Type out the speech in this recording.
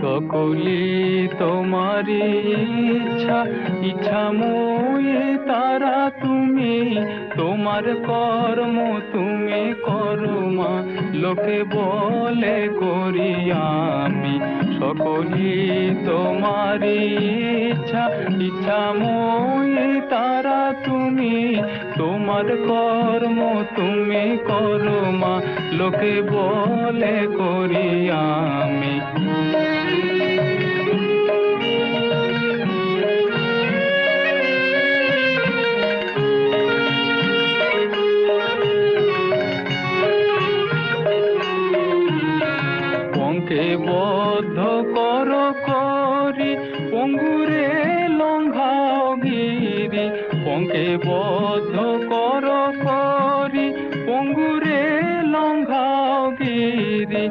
সকলি তোমারি ইচ্ছা ইচ্ছা মোয়ে তারা তুমি, তোমার কর্ম তুমি করো মা। লোকে বলে করি আমি সকলি তোমারি ইচ্ছা ইচ্ছা মোয়ে তারা তুমি, তোমার কর্ম তুমি করো মা। লোকে বলে করি আমি লঙ্কে বদ্ধ কর করি পঙ্গুরে লঙ্ঘাও গিরি। পঙ্কে বদ্ধ কর করি পঙ্গুরে লঙ্ঘাও গিরি।